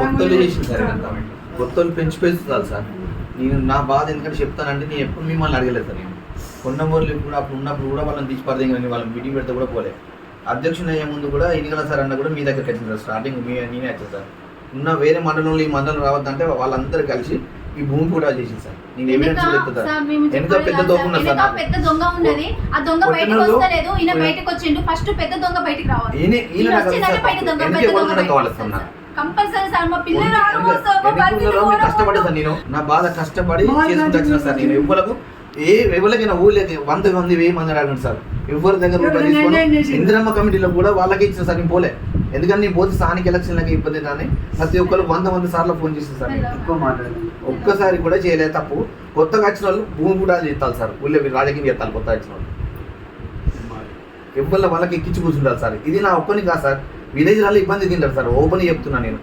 కొత్తలు చేసింది సార్ ఇదంతా కొత్తలు పెంచిపోయిస్తారు సార్. నేను నా బాధ ఎందుకంటే చెప్తానంటే నేను ఎప్పుడు మిమ్మల్ని అడగలేదు సార్ నేను. కొన్న ఊర్లు కూడా అప్పుడు ఉన్నప్పుడు కూడా వాళ్ళని తీసి పడదేం కానీ వాళ్ళని మీటింగ్ పెడితే కూడా పోలే. అధ్యక్షుడు అయ్యే ముందు కూడా ఎన్నికల సార్ అన్న కూడా మీ దగ్గరికి వచ్చింది సార్. స్టార్టింగ్ మీ నేనే వచ్చాను సార్. ఉన్న వేరే మండలంలో ఈ మండలం రావద్దంటే వాళ్ళందరూ కలిసి ఈ భూమి కూడా చేసింది సార్. నేను ఎవిడెన్స్ వెనక పెద్ద దొంగ సార్, ఉన్నది. పెద్ద దొంగ ఉన్నది. ఆ దొంగ బయటకు వస్తలేదు ఈయన బయటకు వచ్చిండు ఫస్ట్ పెద్ద దొంగ బయటికి రావాలి. ఈయన ఈయన సార్. కావాలి. కంపల్సరీ సార్ మా పిల్లలు నేను నా బాధ కష్టపడి చేసుకుంటూ వచ్చిన సార్ నేను. ఎవ్వలకు ఏ ఎవరికైనా ఊళ్ళకి వంద మంది వెయ్యి మంది అడగండి సార్. ఎవరి దగ్గర? ఇందిరమ్మ కమిటీలో కూడా వాళ్ళకే ఇచ్చిన సార్ నేను పోలే. ఎందుకంటే నేను పోతే స్థానిక ఎలక్షన్లకి ఇబ్బంది కానీ ప్రతి ఒక్కరు వంద మంది సార్లు ఫోన్ చేసింది సార్ నేను. ఎక్కువ మాట్లాడాలి. ఒక్కసారి కూడా చేయలేదు తప్పు. కొత్తగా వచ్చిన వాళ్ళు భూమి కూడా చేస్తారు సార్. ఊళ్ళో రాజకీయం చేస్తారు కొత్తగా వచ్చిన వాళ్ళు. ఎవరి వాళ్ళకి ఎక్కించి కూర్చుంటారు సార్. ఇది నా ఒక్కని కాదు సార్. విలేజ్ వాళ్ళు ఇబ్బంది తింటారు సార్. ఓపెన్ చెప్తున్నా నేను.